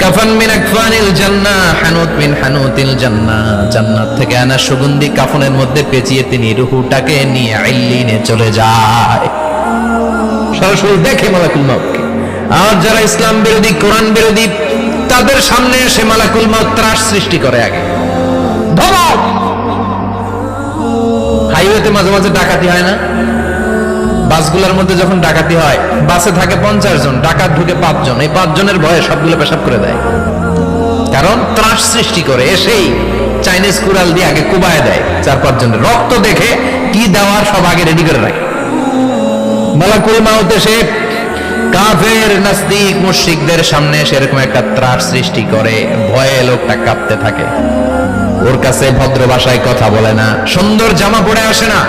কাফান মিন আকফানিল জান্নাহ হানুত মিন হানুতিল জান্নাহ জান্নাত থেকে আনা সুগন্ধি কাফনের মধ্যে পেঁচিয়ে তিনি নিয়ে আইলিনে চলে যায়। সরাসরি দেখে মালাকুল মাউতকে আর যারা ইসলাম বিরোধী, কোরআন বিরোধী, তাদের সামনে এসে মালাকুল মাউত ত্রাস সৃষ্টি করে আগে। ধমক! হাইওয়েতে মাঝে মাঝে ডাকাতি হয় না? বাসগুলোর মধ্যে যখন ডাকাতি হয়, বাসে থাকে পঞ্চাশ জন, ডাকাত ঢুকে পাঁচজন। এই পাঁচজনের ভয়ে সবগুলো পেশাব করে দেয়। কারণ ত্রাস সৃষ্টি করে, এসেই চাইনিজ কুড়াল দিয়ে আগে কুবায় দেয়, চার পাঁচ জনের রক্ত দেখে কি দেওয়ার সব আগে রেডি করে রাখে। কাফের, নাস্তিক সামনে সেরকম একটা ত্রাস সৃষ্টি করে, ভয়ে লোকটা কাঁপতে থাকে। ওর কাছে ভদ্র ভাষায় কথা বলে না, সুন্দর জামা পরে আসে না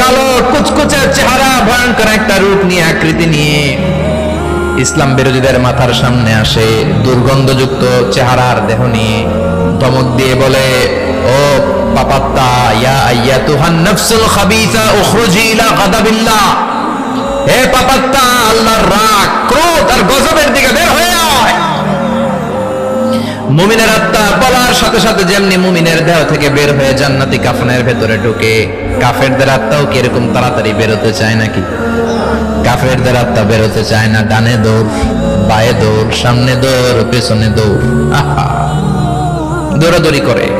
কালো কুচকুচে চেহারা, ভয়ঙ্কর একটা রূপ নিয়ে আকৃতি নিয়ে ইসলাম বিরোধীদের মাথার সামনে আসে দুর্গন্ধযুক্ত চেহারার দেহ নিয়ে। ধমক দিয়ে বলে, ও পাপাত্তা, ইয়া আইয়া তুহান নফসুল খাবিসা উখরুজি ইলা গাদাবিল্লাহ। হে পাপাত্তা, আল্লাহর রাগ, ক্রোধ আর গজবের দিকে বের মুমিনের আত্মা বলার সাথে সাথে যেমনি মুমিনের দেহ থেকে বের হয়ে জান্নাতি কাফনের ভেতরে ঢুকে, কাফেরদের আত্মাও কি এরকম তাড়াতাড়ি বেরোতে চায় নাকি? কাফেরদের আত্মা বেরোতে চায় না, ডানে দৌড়, বায়ে দৌড়, সামনে দৌড়, পেছনে দৌড়। আহা! দৌড়াদৌড়ি করে।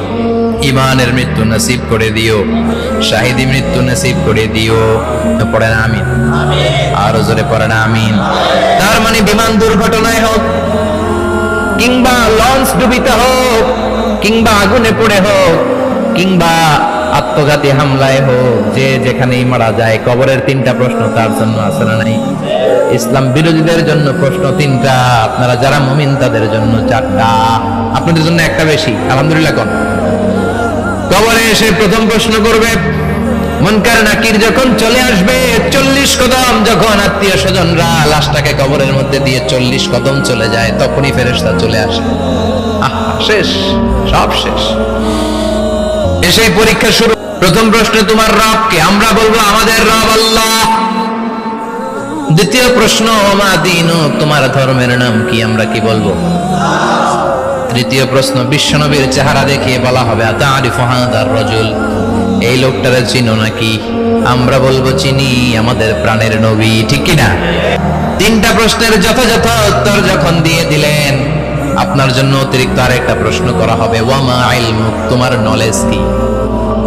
ইমানের মৃত্যু নসিব করে দিও। শাহিদি মৃত্যু নসিব করে দিও। পড়েন, আমিন। আরও জোরে পড়েন, আমিন। তার মানে বিমান দুর্ঘটনায় হোক, কিংবা লঞ্চ ডুবিতে হোক, কিংবা আগুনে পড়ে হোক, কিংবা আত্মঘাতী হামলায় হোক, যে যেখানেই মারা যায়, কবরের তিনটা প্রশ্ন তার জন্য আছে না নাই? ইসলাম বিরোধীদের জন্য প্রশ্ন তিনটা। আপনারা যারা মমিন, তাদের জন্য চারটা। আপনাদের জন্য একটা বেশি। আলহামদুলিল্লাহ, কোন? কবরে এসে প্রথম প্রশ্ন করবে, মনকার নাকির যখন চলে আসবে, চল্লিশ কদম, যখন আত্মীয় স্বজনরা লাশটাকে কবরের মধ্যে দিয়ে চল্লিশ কদম চলে যায়, তখনই ফেরেশতা চলে আসে। শেষ, সব শেষ। এসে পরীক্ষা শুরু। প্রথম প্রশ্ন, তোমার রবকে আমরা বলব, আমাদের রব আল্লাহ। দ্বিতীয় প্রশ্ন, ওমা দিন তোমার ধর্মের নাম কি? আমরা কি বলব? তৃতীয় প্রশ্ন, বিশ্বনবীর চেহারা দেখিয়ে বলা হবে রজুল। এই লোকটারে চিনো নাকি? আমরা বলব চিনি, আমাদের প্রাণের নবী, ঠিক কি না তিনটা প্রশ্নের যথাযথ উত্তর যখন দিয়ে দিলেন, আপনার জন্য অতিরিক্ত আরেকটা প্রশ্ন করা হবে, ওয়ামা ইলমুক, তোমার নলেজ কি?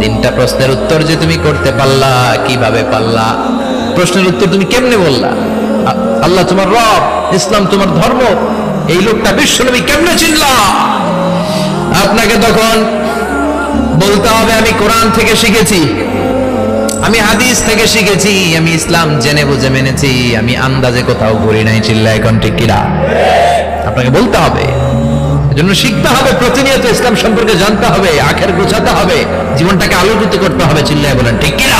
তিনটা প্রশ্নের উত্তর যে তুমি করতে পারলা, কীভাবে পারলা? প্রশ্নের উত্তর তুমি কেমনে বললা? আল্লাহ তোমার রব, ইসলাম তোমার ধর্ম এই লোকটা বিশ্বনবী কেমনে চিনলা? আপনাকে তখন বলতে হবে, আমি কোরআন থেকে শিখেছি। আমি হাদিস থেকে শিখেছি, আমি ইসলাম জেনে বুঝে মেনেছি, আমি আন্দাজে কোথাও ঘুরি নাই চিল্লা এখন ঠিক কিনা? আপনাকে বলতে হবে। জন্য শিখতে হবে, প্রতিনিয়ত ইসলাম সম্পর্কে জানতে হবে, আখের গোছাতে হবে, জীবনটাকে আলোকিত করতে হবে, চিল্লায় বলেন, ঠিক কিনা?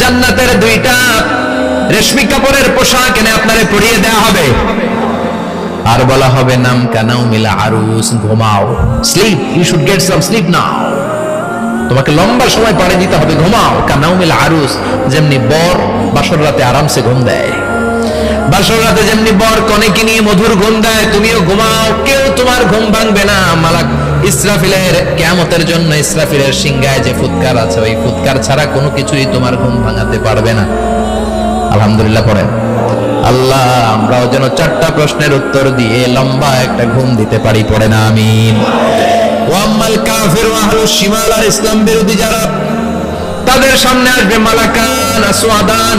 জান্নাতের দুইটা রেশমি কাপড়ের পোশাক এনে আপনারে দেয়া হবে। আর বলা হবে, নাম কানাও মিলা আরুস, ঘুমাও। Sleep you should get some sleep now তোমাকে লম্বা সময় পাড়ি দিতে হবে, ঘুমাও। কানাউমিল আরুস, যেমনি বর বাসর রাতে আরামসে ঘুম দেয়। বাসর রাতে যেমনি বর কনেকে নিয়ে মধুর ঘুম দেয়, তুমিও ঘুমাও, কেউ তোমার ঘুম ভাঙবে না, মালাক ইসরাফিলের কেয়ামতের জন্য ইসরাফিলের সিংহায় যে ফুৎকার আছে, ওই ফুৎকার ছাড়া কোনো কিছুই তোমার ঘুম ভাঙাতে পারবে না। আলহামদুলিল্লাহ পড়েন। আল্লাহ, আমরাও যেন চারটা প্রশ্নের উত্তর দিয়ে লম্বা একটা ঘুম দিতে পারি পড়ে না আমিন ওয়াম্মাল কাফির ওয়া আহলুশ শিমাল আর ইসলাম বিরোধী যারা, তাদের সামনে আসবে মালাকান, আসওয়াদান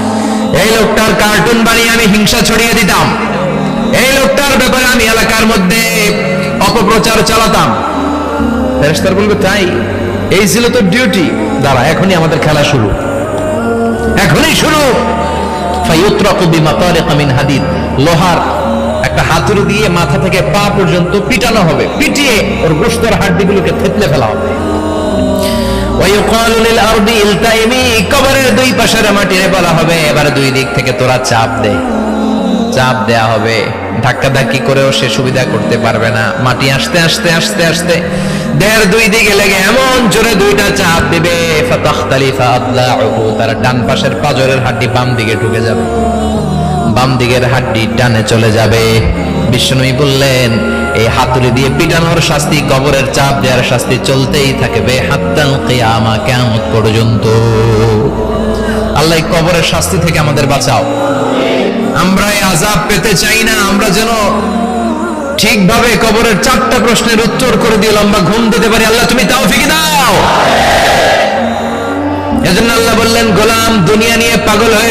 এই লোকটার কার্টুন বানিয়ে আমি হিংসা ছড়িয়ে দিতাম। এই লোকটার ব্যাপারে আমি এলাকার মধ্যে অপপ্রচার চালাতাম। ফেরেশতার বলবে, তাই? এই ছিল তো ডিউটি দাঁড়া, এখনই আমাদের খেলা শুরু। এখনই শুরু। হাদিদ। লোহার একটা হাতুড়ি দিয়ে মাথা থেকে পা পর্যন্ত পিটানো হবে। পিটিয়ে ওর গোশতের হাড্ডিগুলোকে থেতলে ফেলা হবে। কবরের দুই পাশের মাটিরে বলা হবে, এবার দুই দিক থেকে তোরা চাপ দে। চাপ দেয়া হবে। ধাক্কা ধাক্কি করেও সে সুবিধা করতে পারবে না। মাটি দেহের দুই দিকে লেগে এমন জোরে দুইটা চাপ তার ডান পাশের পাজরের হাড্ডি বাম দিকে ঢুকে যাবে। বাম দিকের হাড্ডি ডানে চলে যাবে। বিষ্ণুই বললেন, এই হাতুড়ি দিয়ে পিটানোর শাস্তি, কবরের চাপ দেওয়ার শাস্তি চলতেই থাকবে হাত্তাল কিয়ামা, কিয়ামত পর্যন্ত। আল্লাহ কবরের শাস্তি থেকে আমাদের বাঁচাও। আমরা এই আজাব পেতে চাই না, আমরা যেন ঠিকভাবে কবরের চারটা প্রশ্নের উত্তর করে দিয়ে লম্বা ঘুম দিতে পারি। আল্লাহ, তুমি তাও ফিকে দাও। এজন্য আল্লাহ বললেন, গোলাম দুনিয়া নিয়ে পাগল হয়ে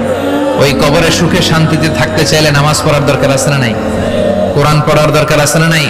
ওই কবরে সুখে শান্তিতে থাকতে চাইলে নামাজ পড়ার দরকার আছে না নাই? কোরআন পড়ার দরকার আছে না নাই?